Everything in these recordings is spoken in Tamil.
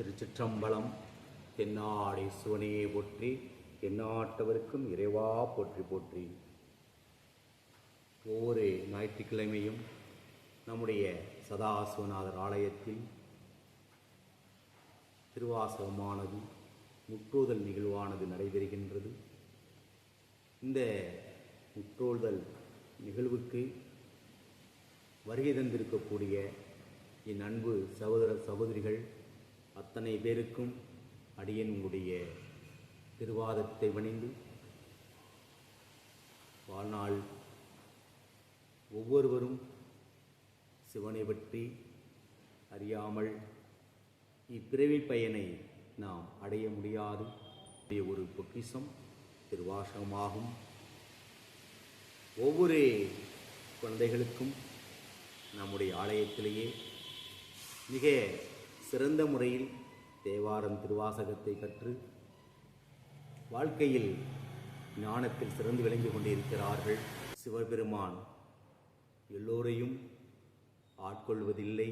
திருச்சிற்றம்பலம் தென்னாடி சிவனையே போற்றி எந்நாட்டவருக்கும் இறைவா போற்றி போற்றி. ஒவ்வொரு ஞாயிற்றுக்கிழமையும் நம்முடைய சதாசிவநாதர் ஆலயத்தில் திருவாசகமானது முற்றோதல் நிகழ்வானது நடைபெறுகின்றது. இந்த முற்றோதல் நிகழ்வுக்கு வருகை தந்திருக்கக்கூடிய என் அன்பு சகோதர சகோதரிகள் அத்தனை பேருக்கும் அடியன் உங்களுடைய திருவாதத்தை வணிந்து. வாழ்நாள் ஒவ்வொருவரும் சிவனை பற்றி அறியாமல் இப்பிறவி பயனை நாம் அடைய முடியாது. ஒரு பொக்கிஷம் திருவாசகமாகும். ஒவ்வொரு குழந்தைகளுக்கும் நம்முடைய ஆலயத்திலேயே மிக சிறந்த முறையில் தேவாரம் திருவாசகத்தை கற்று வாழ்க்கையில் ஞானத்தில் சிறந்து விளங்கி கொண்டிருக்கிறார்கள். சிவபெருமான் எல்லோரையும் ஆட்கொள்வதில்லை.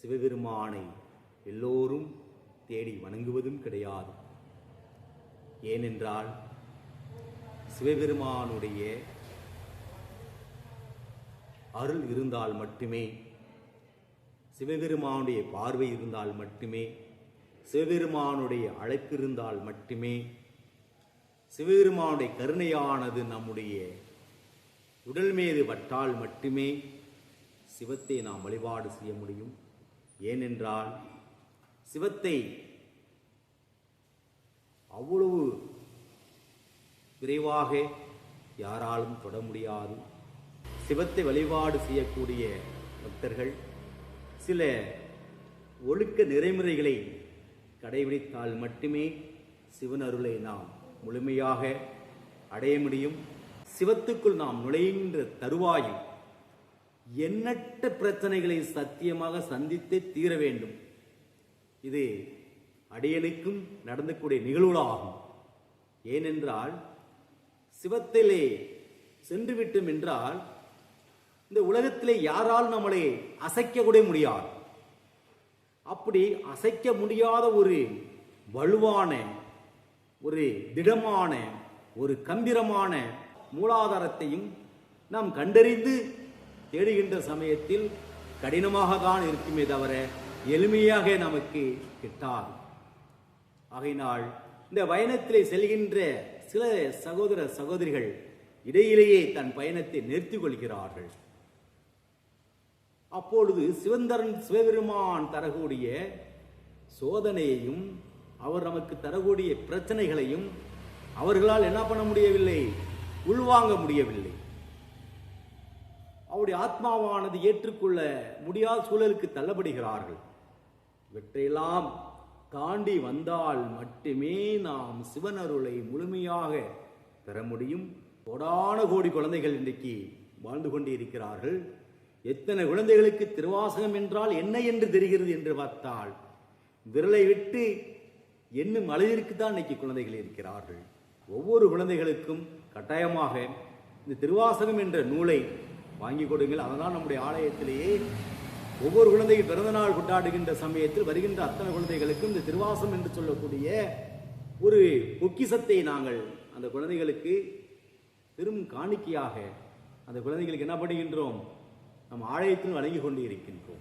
சிவபெருமானை எல்லோரும் தேடி வணங்குவதும் கிடையாது. ஏனென்றால் சிவபெருமானுடைய அருள் இருந்தால் மட்டுமே சிவபெருமானுடைய பார்வை இருந்தால் மட்டுமே சிவபெருமானுடைய அழைப்பு இருந்தால் மட்டுமே சிவபெருமானுடைய கருணையானது நம்முடைய உடல் மீது வட்டால் மட்டுமே சிவத்தை நாம் வழிபாடு செய்ய முடியும். ஏனென்றால் சிவத்தை அவ்வளவு விரைவாக யாராலும் தொட முடியாது. சிவத்தை வழிபாடு செய்யக்கூடிய பக்தர்கள் சில ஒழுக்க நெறிமுறைகளை கடைபிடித்தால் மட்டுமே சிவன் அருளை நாம் முழுமையாக அடைய முடியும். சிவத்துக்குள் நாம் நுழைகின்ற தருவாயில் எண்ணற்ற பிரச்சனைகளை சத்தியமாக சந்தித்து தீர வேண்டும். இது அடியனுக்கும் நடந்தக்கூடிய நிகழ்வுகளாகும். ஏனென்றால் சிவத்திலே சென்றுவிட்டோம் என்றால் இந்த உலகத்திலே யாரால் நம்மளை அசைக்க கூட முடியாது. அப்படி அசைக்க முடியாத ஒரு வலுவான ஒரு திடமான ஒரு கம்பீரமான மூலாதாரத்தையும் நாம் கண்டறிந்து தேடுகின்ற சமயத்தில் கடினமாக தான் இருக்குமே தவிர எளிமையாக நமக்கு கிட்டாது. ஆகையினால் இந்த பயணத்திலே செல்கின்ற சில சகோதர சகோதரிகள் இடையிலேயே தன் பயணத்தை நிறுத்திக் கொள்கிறார்கள். அப்பொழுது சிவந்தரன் சிவபெருமான் தரக்கூடிய சோதனையையும் அவர் நமக்கு தரக்கூடிய பிரச்சனைகளையும் அவர்களால் என்ன பண்ண முடியவில்லை? உள்வாங்க முடியவில்லை. அவருடைய ஆத்மாவானது ஏற்றுக்கொள்ள முடியாத சூழலுக்கு தள்ளப்படுகிறார்கள். இவற்றையெல்லாம் தாண்டி வந்தால் மட்டுமே நாம் சிவன் அருளை முழுமையாக பெற முடியும். கோடான கோடி குழந்தைகள் இன்றைக்கு வாழ்ந்து கொண்டு இருக்கிறார்கள் எத்தனை குழந்தைகளுக்கு திருவாசகம் என்றால் என்ன என்று தெரிகிறது என்று பார்த்தால் விரலை விட்டு என்னும் அளவிற்கு தான் இன்னைக்கு குழந்தைகள் இருக்கிறார்கள். ஒவ்வொரு குழந்தைகளுக்கும் கட்டாயமாக இந்த திருவாசகம் என்ற நூலை வாங்கி கொடுங்கள். அதனால் நம்முடைய ஆலயத்திலேயே ஒவ்வொரு குழந்தைக்கு பிறந்தநாள் கொண்டாடுகின்ற சமயத்தில் வருகின்ற அத்தனை குழந்தைகளுக்கும் இந்த திருவாசம் என்று சொல்லக்கூடிய ஒரு பொக்கிசத்தை நாங்கள் அந்த குழந்தைகளுக்கு பெரும் காணிக்கையாக அந்த குழந்தைகளுக்கு என்ன பண்ணுகின்றோம்? நம் ஆலயத்தில் வழங்கி கொண்டு இருக்கின்றோம்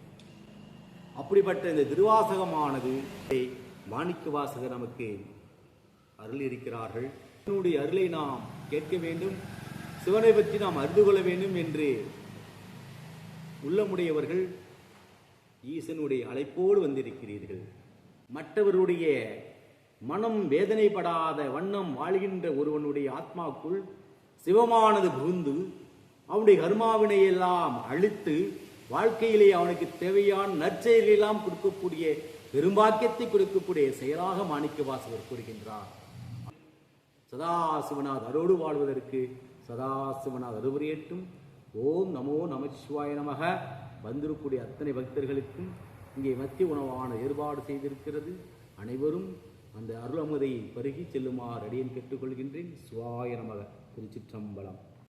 அப்படிப்பட்ட இந்த திருவாசகமானது மாணிக்க வாசகர் நமக்கு அருள் இருக்கிறார்கள் சிவனுடைய அருளை நாம் கேட்க வேண்டும் சிவனை பற்றி நாம் அறிந்து கொள்ள வேண்டும் என்று உள்ளமுடையவர்கள் ஈசனுடைய அழைப்போடு வந்திருக்கிறீர்கள். மற்றவருடைய மனம் வேதனைப்படாத வண்ணம் வாழ்கின்ற ஒருவனுடைய ஆத்மாக்குள் சிவமானது புகுந்து அவனுடைய கர்மாவினை எல்லாம் அழித்து வாழ்க்கையிலே அவனுக்கு தேவையான நற்செயலெல்லாம் கொடுக்கக்கூடிய பெரும்பாக்கியத்தை கொடுக்கக்கூடிய செயலாக மாணிக்க வாசகர் கூறுகின்றார். சதாசிவநாத் அரோடு வாழ்வதற்கு சதாசிவநாத் அருவரியட்டும் ஓம் நமோ நமச்சிவாய நமக. வந்திருக்கூடிய அத்தனை பக்தர்களுக்கும் இங்கே மத்திய உணவான ஏற்பாடு செய்திருக்கிறது. அனைவரும் அந்த அருளமுதை பருகி செல்லுமாறு அடியேன் கேட்டுக்கொள்கின்றேன். சுவாய நமக. திருச்சிற்றம்பலம்.